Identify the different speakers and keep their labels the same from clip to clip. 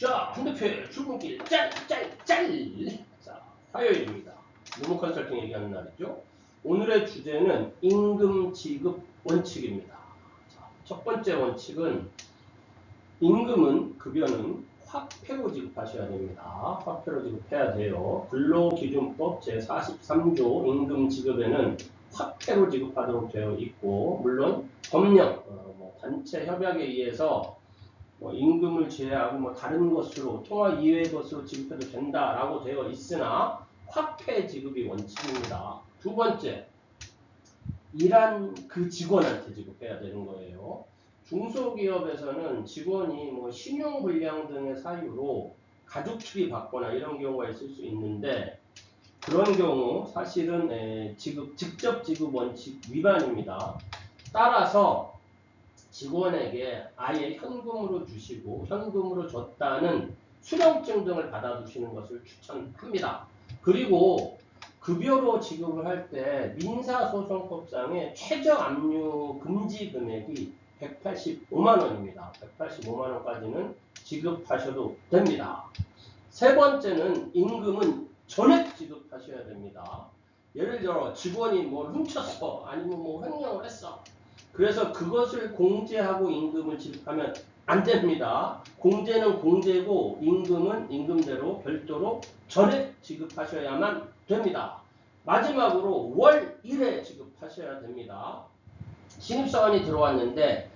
Speaker 1: 자, 한대표 출근길 짤, 짤, 짤. 자, 화요일입니다. 노무 컨설팅 얘기하는 날이죠. 오늘의 주제는 임금 지급 원칙입니다. 자, 첫 번째 원칙은 임금은 급여는 화폐로 지급하셔야 됩니다. 화폐로 지급해야 돼요. 근로기준법 제43조 임금 지급에는 화폐로 지급하도록 되어 있고 물론 법령, 어, 뭐 단체 협약에 의해서 뭐 임금을 제외하고 뭐 다른 것으로 통화 이외의 것으로 지급해도 된다라고 되어 있으나 화폐 지급이 원칙입니다. 두 번째, 일한 그 직원한테 지급해야 되는 거예요. 중소기업에서는 직원이 뭐 신용불량 등의 사유로 가족 추리 받거나 이런 경우가 있을 수 있는데 그런 경우 사실은 에, 지급 직접 지급 원칙 위반입니다. 따라서 직원에게 아예 현금으로 주시고 현금으로 줬다는 수령증 등을 받아두시는 것을 추천합니다. 그리고 급여로 지급을 할 때 민사소송법상의 최저 압류 금지 금액이 185만 원입니다. 185만 원까지는 지급하셔도 됩니다. 세 번째는 임금은 전액 지급하셔야 됩니다. 예를 들어 직원이 뭐 훔쳤어 아니면 뭐 횡령을 했어 그래서 그것을 공제하고 임금을 지급하면 안 됩니다. 공제는 공제고 임금은 임금대로 별도로 전액 지급하셔야만 됩니다. 마지막으로 월 1회 지급하셔야 됩니다. 신입사원이 들어왔는데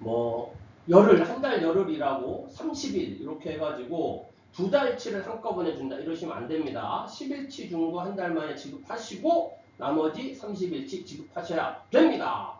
Speaker 1: 뭐 열흘 한 달 열흘이라고 30일 이렇게 해가지고 두 달치를 한꺼번에 준다 이러시면 안 됩니다. 10일치 준 거 한 달 만에 지급하시고 나머지 30일치 지급하셔야 됩니다.